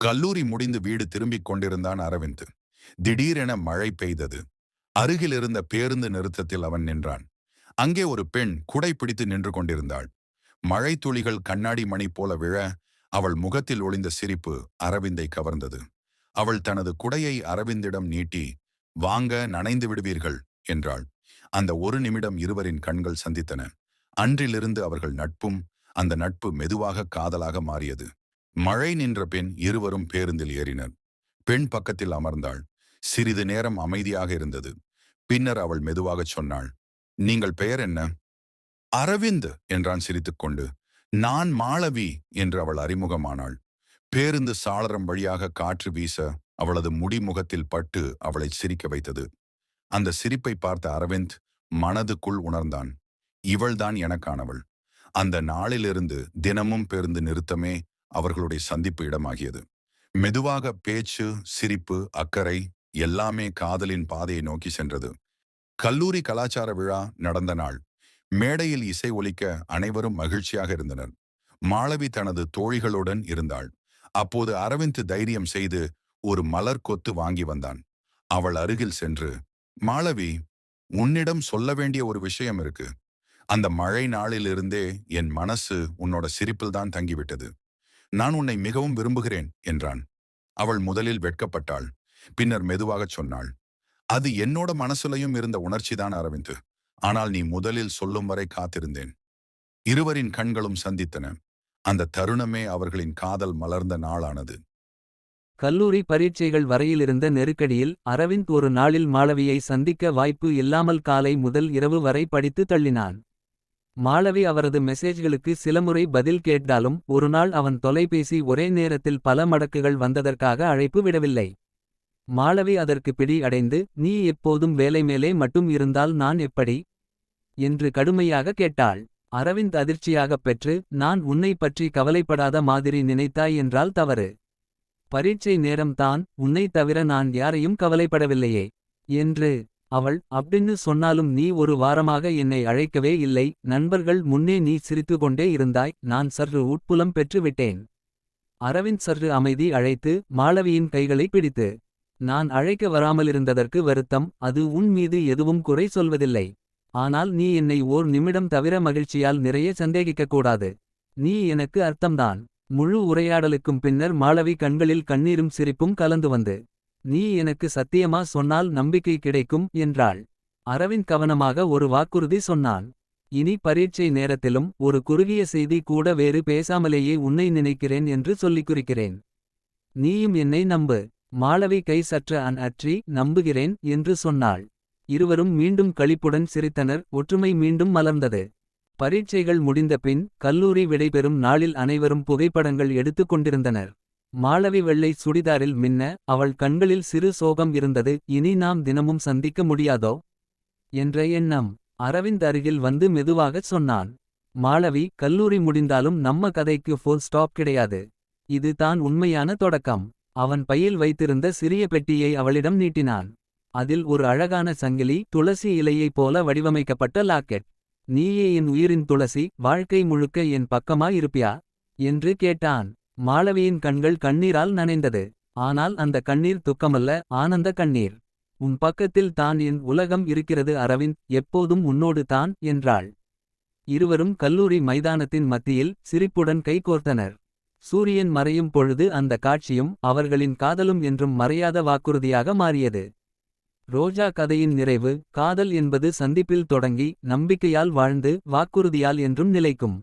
கல்லூரி முடிந்து வீடு திரும்பிக் கொண்டிருந்தான் அரவிந்த். திடீரென மழை பெய்தது. அருகில் இருந்த பேருந்து நிறுத்தத்தில் அவன் நின்றான். அங்கே ஒரு பெண் குடை பிடித்து நின்று கொண்டிருந்தாள். மழை துளிகள் கண்ணாடி மணி போல விழ அவள் முகத்தில் ஒளிந்த சிரிப்பு அரவிந்தை கவர்ந்தது. அவள் தனது குடையை அரவிந்திடம் நீட்டி வாங்க நனைந்து விடுவீர்கள் என்றாள். அந்த ஒரு நிமிடம் இருவரின் கண்கள் சந்தித்தன. அன்றிலிருந்து அவர்கள் நட்பும் அந்த நட்பு மெதுவாக காதலாக மாறியது. மழை நின்ற பின் இருவரும் பேருந்தில் ஏறினர். பெண் பக்கத்தில் அமர்ந்தாள். சிறிது நேரம் அமைதியாக இருந்தது. பின்னர் அவள் மெதுவாகச் சொன்னாள் நீங்கள் பெயர் என்ன? அரவிந்த் என்றான் சிரித்துக்கொண்டு. நான் மாளவி என்று அவள் அறிமுகமானாள். பேருந்து சாளரம் வழியாக காற்று வீச அவளது முடிமுகத்தில் பட்டு அவளை சிரிக்க வைத்தது. அந்த சிரிப்பை பார்த்த அரவிந்த் மனதுக்குள் உணர்ந்தான். இவள்தான் எனக்கானவள். அந்த நாளிலிருந்து தினமும் பேருந்து நிறுத்தமே அவர்களுடைய சந்திப்பு இடமாகியது. மெதுவாக பேச்சு சிரிப்பு அக்கறை எல்லாமே காதலின் பாதையை நோக்கி சென்றது. கல்லூரி கலாச்சார விழா நடந்த நாள். மேடையில் இசை ஒலிக்க அனைவரும் மகிழ்ச்சியாக இருந்தனர். மாளவி தனது தோழிகளுடன் இருந்தாள். அப்போது அரவிந்த் தைரியம் செய்து ஒரு மலர் கொத்து வாங்கி வந்தான். அவள் அருகில் சென்று மாளவி உன்னிடம் சொல்ல வேண்டிய ஒரு விஷயம் இருக்கு. அந்த மழை நாளிலிருந்தே என் மனசு உன்னோட சிரிப்பில்தான் தங்கிவிட்டது. நான் உன்னை மிகவும் விரும்புகிறேன் என்றான். அவள் முதலில் வெட்கப்பட்டாள். பின்னர் மெதுவாகச் சொன்னாள். அது என்னோட மனசுலையும் இருந்த உணர்ச்சிதான் அரவிந்த். ஆனால் நீ முதலில் சொல்லும் வரை காத்திருந்தேன். இருவரின் கண்களும் சந்தித்தன. அந்த தருணமே அவர்களின் காதல் மலர்ந்த நாளானது. கல்லூரி பரீட்சைகள் வரையிலிருந்த நெருக்கடியில் அரவிந்த் ஒரு நாளில் மாளவியை சந்திக்க வாய்ப்பு இல்லாமல் காலை முதல் இரவு வரை படித்து தள்ளினான். மாளவி அவரது மெசேஜ்களுக்கு சிலமுறை பதில் கேட்டாலும் ஒருநாள் அவன் தொலைபேசி ஒரே நேரத்தில் பல மடக்குகள் வந்ததற்காக அழைப்பு விடவில்லை. மாளவி அதற்கு பிடி அடைந்து நீ எப்போதும் வேலை மேலே மட்டும் இருந்தால் நான் எப்படி என்று கடுமையாக கேட்டாள். அரவிந்த் அதிர்ச்சியாகப் பெற்று நான் உன்னை பற்றி கவலைப்படாத மாதிரி நினைத்தாய் என்றால் தவறு. பரீட்சை நேரம்தான் உன்னை தவிர நான் யாரையும் கவலைப்படவில்லையே என்று அவள் அப்படின்னு சொன்னாலும் நீ ஒரு வாரமாக என்னை அழைக்கவே இல்லை. நண்பர்கள் முன்னே நீ சிரித்து கொண்டே இருந்தாய். நான் சற்று உட்புலம் பெற்றுவிட்டேன். அரவிந்த் சற்று அமைதி அழைத்து மாளவியின் கைகளை பிடித்து. நான் அழைக்க வராமலிருந்ததற்கு வருத்தம். அது உன் மீது எதுவும் குறை சொல்வதில்லை. ஆனால் நீ என்னை ஓர் நிமிடம் தவிர மகிழ்ச்சியால் நிறைய சந்தேகிக்கக் கூடாது நீ எனக்கு அர்த்தம்தான். முழு உரையாடலுக்கும் பின்னர் மாளவி கண்களில் கண்ணீரும் சிரிப்பும் கலந்து வந்து நீ எனக்கு சத்தியமா சொன்னால் நம்பிக்கை கிடைக்கும் என்றாள். அரவிந்த் கவனமாக ஒரு வாக்குறுதி சொன்னான். இனி பரீட்சை நேரத்திலும் ஒரு குறுகிய செய்தி கூட வேறு பேசாமலேயே உன்னை நினைக்கிறேன் என்று சொல்லிக் குறிக்கிறேன். நீயும் என்னை நம்பு. மாளவி கை சற்ற அன் அற்றி நம்புகிறேன் என்று சொன்னாள். இருவரும் மீண்டும் களிப்புடன் சிரித்தனர். ஒற்றுமை மீண்டும் மலர்ந்தது. பரீட்சைகள் முடிந்த பின் கல்லூரி விடைபெறும் நாளில் அனைவரும் புகைப்படங்கள் எடுத்துக் கொண்டிருந்தனர். மாளவி வெள்ளை சுடிதாரில் மின்ன அவள் கண்களில் சிறு சோகம் இருந்தது. இனி நாம் தினமும் சந்திக்க முடியாதோ? என்ற எண்ணம். அரவிந்த் அருகில் வந்து மெதுவாகச் சொன்னான். மாளவி கல்லூரி முடிந்தாலும் நம்ம கதைக்கு ஃபுல் ஸ்டாப் கிடையாது. இது தான் உண்மையான தொடக்கம். அவன் பையில் வைத்திருந்த சிறிய பெட்டியை அவளிடம் நீட்டினான். அதில் ஒரு அழகான சங்கிலி துளசி இலையைப் போல வடிவமைக்கப்பட்ட லாக்கெட். நீயே என் உயிரின் துளசி வாழ்க்கை முழுக்க என் பக்கமாயிருப்பியா? என்று கேட்டான். மாளவியின் கண்கள் கண்ணீரால் நனைந்தது. ஆனால் அந்த கண்ணீர் துக்கமல்ல ஆனந்த கண்ணீர். உன் பக்கத்தில் தான் என் உலகம் இருக்கிறது அரவிந்த் எப்போதும் உன்னோடு தான் என்றாள். இருவரும் கல்லூரி மைதானத்தின் மத்தியில் சிரிப்புடன் கைகோர்த்தனர் சூரியன் மறையும் பொழுது அந்த காட்சியும் அவர்களின் காதலும் என்றும் மறையாத வாக்குறுதியாக மாறியது. ரோஜா கதையின் நிறைவு காதல் என்பது சந்திப்பில் தொடங்கி நம்பிக்கையால் வாழ்ந்து வாக்குறுதியால் என்றும் நிலைக்கும்.